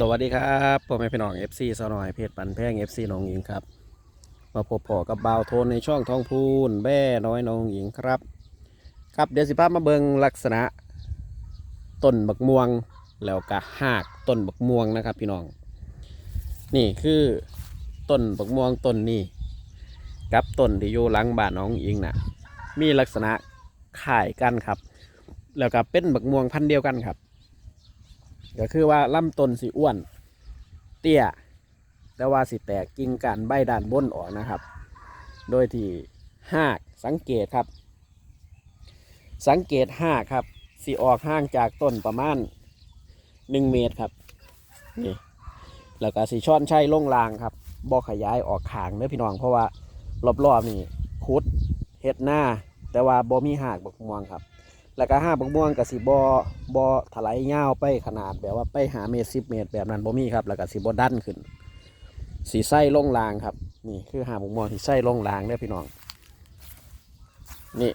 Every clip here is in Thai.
สวัสดีครับพ่อแม่พี่น้อง FC สาวน้อยเพจปันแพง FC น้องหญิงครับ มาพบพอกับบ่าวโทนในช่องทองพูนแบ่น้อยน้องหญิงครับ ครับเดี๋ยวสิพามาเบิงลักษณะต้นบักม่วงแล้วก็หากต้นบักม่วงนะครับ พี่น้อง นี่คือต้นบักม่วงต้นนี้กับต้นที่อยู่หลังบ้านน้องหญิงนะมีลักษณะคล้ายกันครับ แล้วก็เป็นบักม่วงพันธุ์เดียวกันครับ ก็คือว่าลำต้นสีอ้วน เตี้ย แต่ว่าสิแตกกิ่งกันใบด้านบนออกนะครับ โดยที่หากสังเกตครับ สังเกตหากครับสีออกห่างจากต้นประมาณหนึ่งเมตรครับนี่แล้วก็สีช่อนใช่ลงรางครับบ่ขยายออกขางเด้อพี่น้อง เพราะว่ารอบๆนี่คุดเฮ็ดหน้า แต่ว่าบ่มีหากบกม่วงครับ แล้วก็ห้าบักม่วงกับสีบอบอถลายเงาไปขนาดแบบว่าไปหาเมตรสิบเมตรแบบนั้นบ่มีครับ แล้วก็สีบอดันขึ้น สีไส้ล่งรางครับ นี่คือหาบักม่วงที่ไส้ล่งรางเนี่ยพี่น้อง นี่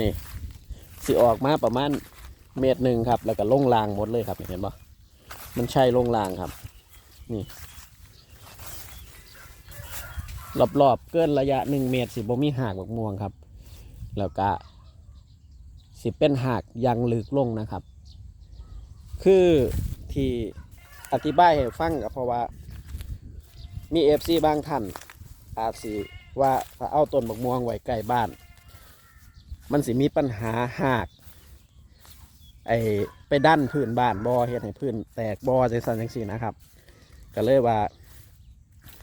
นี่สีออกมาประมาณเมตรหนึ่งครับ แล้วก็ล่งรางหมดเลยครับเห็นปะมันใช่ลงรางครับ นี่รอบๆเกินระยะหนึ่งเมตรสิบ่มีหากบักม่วงครับ แล้วก็ สิเป็นหากยังลึกลงนะครับ คือที่อธิบายให้ฟังก็เพราะว่า มีเอฟซีบางท่านอาจสิว่าถ้าเอาต้นบักม่วงไว้ใกล้บ้าน มันสิมีปัญหาหากไอไปดันพื้นบ้านบอเฮ็ดให้พื้นแตกบอจังสันจังสีนะครับ ก็เลยว่า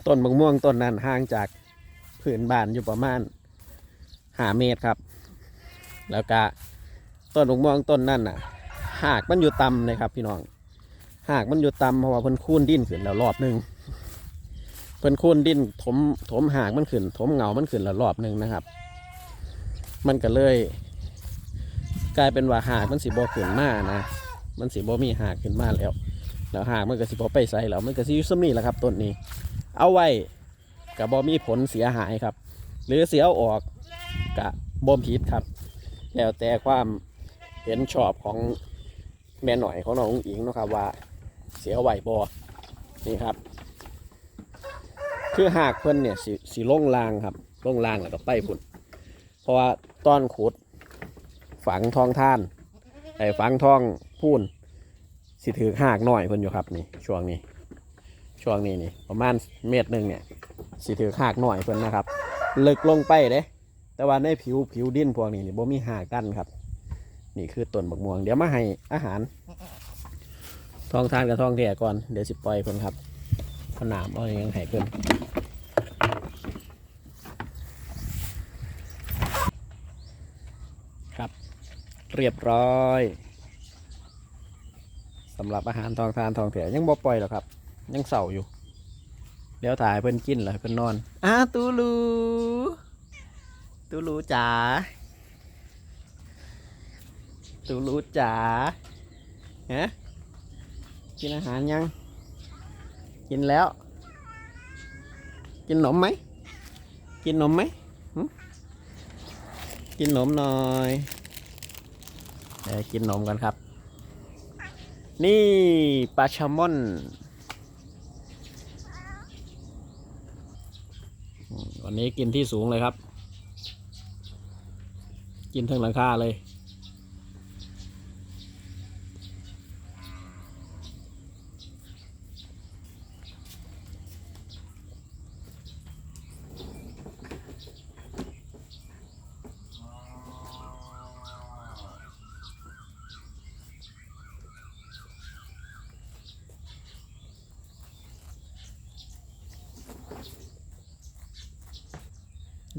ต้นบักม่วงต้นนั้นห่างจากพื้นบ้านอยู่ประมาณหาเมตรครับ แล้วก็ ต้นมะม่วงต้นนั่นน่ะ หากมันอยู่ต่ำเลยครับ พี่น้อง หากมันอยู่ต่ำเพราะว่าเพิ่นคูนดินขึ้นแล้วรอบหนึ่งเพิ่นคูนดินถมถมหากมันขึ้น ถมเงามันขึ้นแล้วรอบหนึ่งนะครับ มันก็เลย กลายเป็นว่าหากมันสิบ่ขึ้นมานะ มันสิบ่มีหากขึ้นมาแล้ว แล้วหากมันก็สิบ่ไปใส่แล้วมันก็สิอยู่ซ้ำนี่แหละครับต้นนี้ เอาไว้กับบ่มีผลเสียหายครับ หรือเสียเอาออกกับบ่มผิดครับ แล้วแต่ความ เห็นชอบของแม่หน่อยของน้องอิงนะครับว่าเสียไหวบอนี่ครับ คือหากเพิ่นเนี่ยสีสีลงลางครับล่งลางแล้วก็ไปพุ่นเพราะว่าตอนขุด ฝังทองท่านไอ้ฝังทองพูนสิถือหากหน่อยเพิ่นอยู่ครับนี่ช่วงนี้ ช่วงนี้นี่ประมาณเมตรหนึ่งเนี่ยสิถือหากหน่อยเพิ่นนะครับ ลึกลงไปเด้แต่ว่าในผิวผิวดินพวกนี้นี่บ่มีหากันครับ นี่คือต้นบักม่วง เดี๋ยวมาให้อาหารทองทานกับทองแก่ก่อน เดี๋ยวสิปล่อยเพิ่นครับขนามเอาอย่างให้เพิ่นครับ เรียบร้อยสำหรับอาหารทองทานทองแก่ยังบ่ปล่อยหรอกครับ ยังเสาอยู่เดี๋ยวถ่ายเพิ่นกินแล้วเพิ่นนอนอ้าตูลูตูรู้จ๋า ตูรู้จ๋าฮะกินอาหารยัง กินแล้ว กินขนมไหม กินนมไหม กินนมหน่อยเดี๋ยวกินนมกันครับ นี่ปลาแซลมอนวันนี้กินที่สูงเลยครับ กินทั้งหลังคาเลย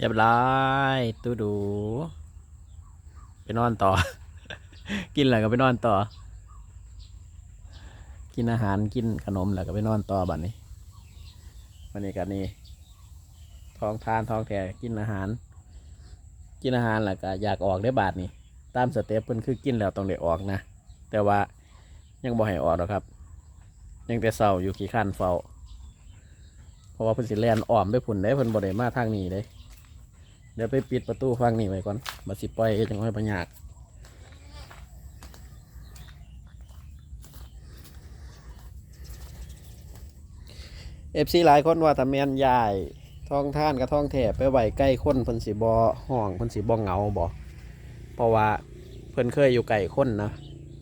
รียบร้อยตูดู ไปนอนต่อ กินอะไรก็ไปนอนต่อ กินอาหารกินขนมแล้วก็ไปนอนต่อบัดนี้วันนี้กันนี่ท้องทานท้องแก่กินอาหาร กินอาหารแล้วก็อยากออกได้บาทนี่ตามสเต็ปเพิ่นคือกินแล้วต้องได้ออกนะ แต่ว่ายังบ่ให้ออกหรอกครับ ยังแต่เศร้าอยู่ขี้ข้นเฝ้า เพราะว่าเพิ่นสิแลนอ้อมไปพุ่นได้เพิ่นบ่ได้มาทางนี้เด้ เดี๋ยวไปปิดประตูฟังนี่ไว้ก่อนบัดสิปล่อยจังห้อยปัญญากเอฟซีหลายคนว่าถ้าแม่นยายท้องท่านกับท้องแถไปไหวใกล้คนเพิ่นสิบ่ห้องเพิ่นสิบ่เงาบ่เพราะว่าเพิ่นเคยอยู่ใกล้คนนะ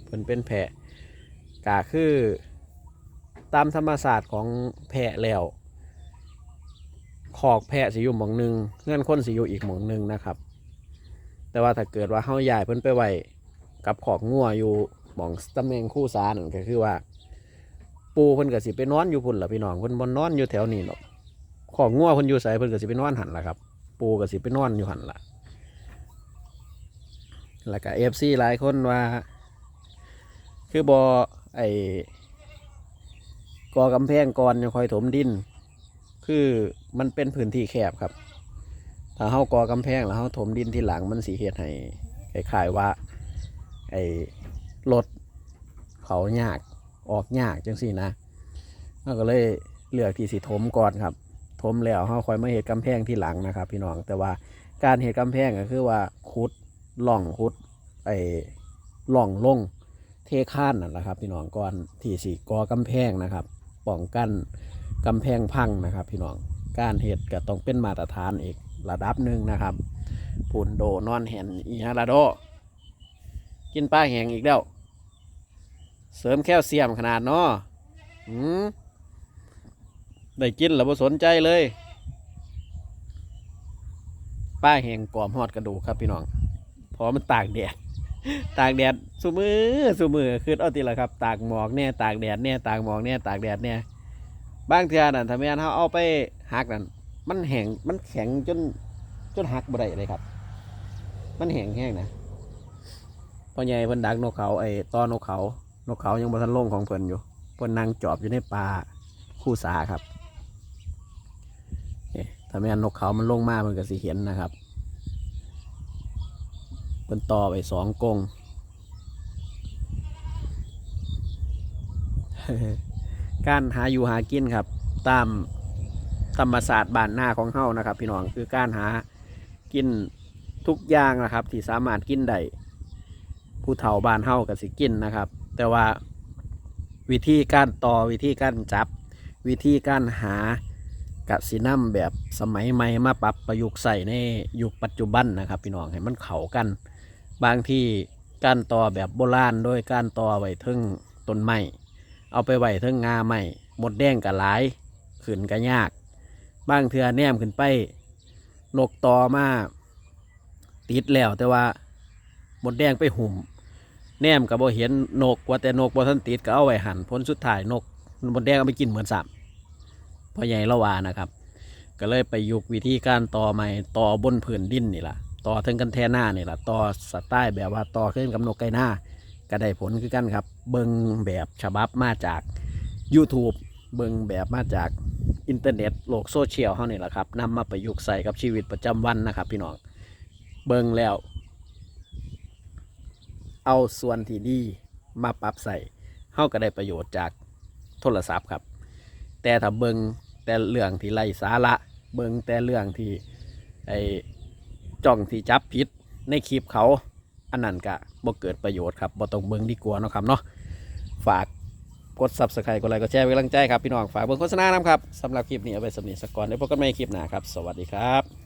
เพิ่นเป็นแพะก็คือตามธรรมศาสตร์ของแพะแล้ว ขอกแพะสิอยู่หม่องหนึ่งเงื่อนคนสิอยู่อีกหม่องหนึ่งนะครับ แต่ว่าถ้าเกิดว่าเฮาย้ายเพิ่นไปไว้กับขอกงัวอยู่หม่องตำแหน่งคู่สานั่นก็คือว่า ปูเพิ่นก็สิไปนอนอยู่พุ่นล่ะพี่น้องเพิ่นบ่นอนอยู่แถวนี้หรอกของงัวเพิ่นอยู่ไสเพิ่นก็สิไปนอนหันล่ะครับ ปูก็สิไปนอนอยู่หันล่ะแล้วก็ FC หลายคนว่า คือบ่ไอกอกำแพงก่อนยังคอยถมดิน คือมันเป็นพื้นที่แคบครับ ถ้าเฮาก่อกำแพงแล้วเฮาถมดินที่หลังมันสิเฮ็ดให้คล้ายๆว่าไอ้รถเขายากออกยากจังสี่นะเราก็เลยเลือกที่สิถมก่อนครับ ถมแล้วเราค่อยมาเหตุกำแพงที่หลังนะครับ พี่น้องแต่ว่าการเหตุกำแพงก็คือว่าขุดล่องขุดไอ้ล่องลงเทข้านนั่นแหละครับ พี่น้องก่อนที่สีก่อกำแพงนะครับป้องกัน กำแพงพังนะครับ พี่น้องการเหตุก็ต้องเป็นมาตรฐานอีกระดับหนึ่งนะครับปูนโดนอนแหนอีฮาราโด กินปลาแหงอีกแล้ว เสริมแคลเซียมขนาดเนาะอืมได้กินแล้วบ่สนใจเลยป้าแหงกรอมหอดกระดูกครับพี่น้องเพราะมันตากแดด ตากแดดสุมือสุมือคือเอาทีละครับ ตากหมอกเนี่ยตากแดดเนี่ยตากหมอกเนี่ยตากแดดเนี่ย บางเทื่อนั่นถ้าแม่นเขาเอาไปหักนั่นมันแห้งมันแข็งจนจนหักบ่ได้เลยครับ มันแห้งแห้งนะพ่อใหญ่เพิ่นดักนกเขาไอ้ตอนนกเขา นกเขายังบนทันลงของเพิ่นอยู่เพิ่นนั่งจอบอยู่ในป่าคู่สาครับนี่ถ้าแม่นนกเขามันลงมามันก็สิเห็นนะครับเพิ่นต่อไปสองกง การหาอยู่หากินครับ ตามธรรมศาสตร์บ้านหน้าของเฮานะครับ พี่น้องคือการหากินทุกอย่างนะครับ ที่สามารถกินได้ผู้เฒ่าบ้านเฮาก็สิกินนะครับ แต่ว่าวิธีการต่อวิธีการจับ วิธีการหากสินัมแบบสมัยใหม่มาปรับประยุกต์ใส่ในยุคปัจจุบันนะครับ พี่น้องให้มันเข้ากัน บางที่การต่อแบบโบราณโดยการต่อไว้ทึ่งต้นไม้ เอาไปไหว้เทึงงาไม้หมดแดงกับหลายขึ้นก็ยาก บางเทือแนมขึ้นไปนกต่อมาติดแล้วแต่ว่าหมดแดงไปหุ่ม แนมกับบ่เห็นนกว่าแต่นกบ่ทันติดก็เอาไว้หันพ้นสุดท้ายนกหมดแดงเอาไปกินเหมือนสับพอใหญ่ละวานะครับ ก็เลยไปยุกวิธีการต่อใหม่ต่อบนผืนดินนี่แหละต่อถึงกันแท่หน้านี่แหละต่อสไตล์แบบว่าต่อขึ้นกับนกไก่หน้า ก็ได้ผลคือกันครับ เบิงแบบฉบับมาจาก YouTube เบิงแบบมาจากอินเทอร์เน็ตโลกโซเชียลเฮานี่แหละครับนำมาประยุกต์ใส่กับชีวิตประจำวันนะครับ พี่น้องเบิงแล้ว เอาส่วนที่ดีมาปรับใส่เฮาก็ได้ประโยชน์จากโทรศัพท์ครับ แต่ถ้าเบิงแต่เรื่องที่ไร้สาระ เบิงแต่เรื่องที่ไอจ้องที่จับผิดในคลิปเขา อันนั้นก็บ่เกิดประโยชน์ครับบ่ต้องเบิงดีกว่าเนาะครับเนาะฝากกด subscribe กดไลค์กดแชร์เป็นกำลังใจครับพี่น้องฝากเบิ่งโฆษณานํครับสำหรับคลิปนี้เอาไปสำนีสกก่อนเดี๋ยวพบกันใหม่คลิปหน้าครับ สวัสดีครับ